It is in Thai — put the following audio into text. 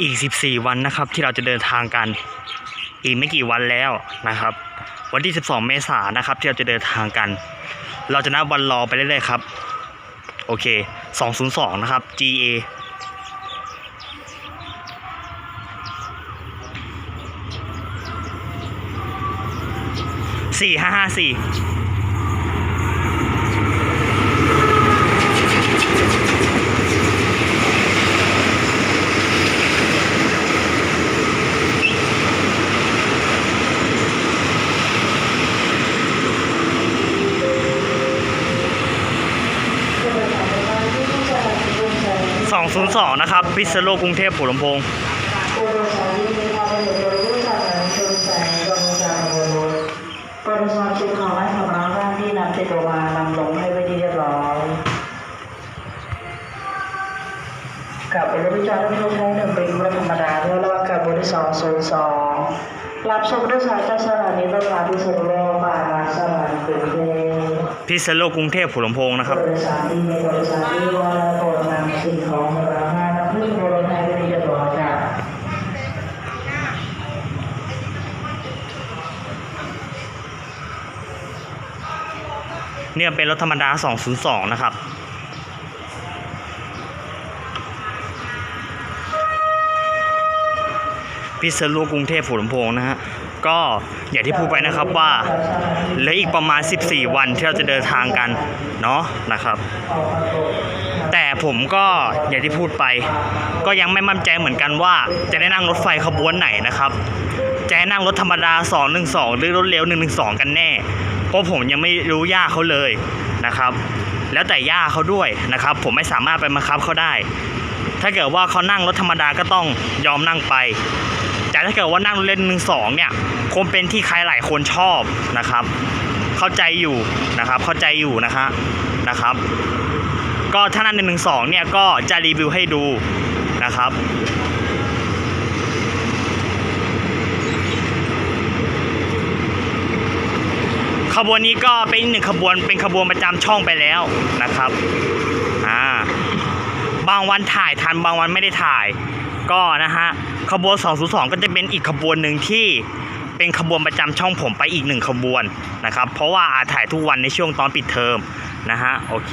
อีก 14 วันนะครับ ที่เราจะเดินทางกัน อีกไม่กี่วันแล้วนะครับ วันที่ 12 เมษายนนะครับ ที่เราจะเดินทางกัน เราจะนับวันรอไปเรื่อยๆครับ โอเค 202 นะครับ GA สี่ห้าห้าสี่ สองศูนสองนะครับ พิษณุโลกกรุงเทพหัวลำโพงปรชชุดขอให้สำนักร่างที่นำติดตัวานำลงให้ไว้ที่เรียบร้อยกับบริจาคที่ใช้หนึ่งเป็นรถธรรมดาเพื่อรอดกับบริสองศูนสองรับชมด้วยสายจากสถานีรถไฟพิศนุโลกบางนาสถานีกรุงเท พิษณุโลกกรุงเทพหัวลำโพงนะครับบริษัทที่มีบริษัทที่ว่าโปรดนำสิ่งของสำหรับงานนำขึ้นบนให้ไว้ที่เรียบร้อยค่ะเนี่ยเป็นรถธรรมดา 202 นะครับ พิษณุโลกกรุงเทพหัวลำโพงนะฮะ ก็อย่างที่พูดไปนะครับว่าเหลืออีกประมาณ 14 วันที่เราจะเดินทางกันเนาะนะครับ แต่ผมก็อย่างที่พูดไป ก็ยังไม่มั่นใจเหมือนกันว่าจะได้นั่งรถไฟขบวนไหนนะครับจะนั่งรถธรรมดา 212 หรือรถเร็ว 112 กันแน่ เพราะผมยังไม่รู้ย่าเขาเลยนะครับ แล้วแต่ย่าเขาด้วยนะครับ ผมไม่สามารถไปบังคับเขาได้ ถ้าเกิดว่าเขานั่งรถธรรมดาก็ต้องยอมนั่งไป ถ้าเกิดว่านั่งเล่นหนึ่งสองเนี่ยคงเป็นที่ใครหลายคนชอบนะครับ เข้าใจอยู่นะครับ เข้าใจอยู่นะฮะนะครับ ก็ถ้านั่นหนึ่งสองเนี่ยก็จะรีวิวให้ดูนะครับขบวนนี้ก็เป็นหนึ่งขบวนเป็นขบวนประจำช่องไปแล้วนะครับ อ่า บางวันถ่ายทันบางวันไม่ได้ถ่าย ก็นะฮะขบวน 202 ก็จะเป็นอีกขบวนหนึ่งที่เป็นขบวนประจำช่องผมไปอีกหนึ่งขบวนนะครับ เพราะว่าอาถ่ายทุกวันในช่วงตอนปิดเทอมนะฮะโอเค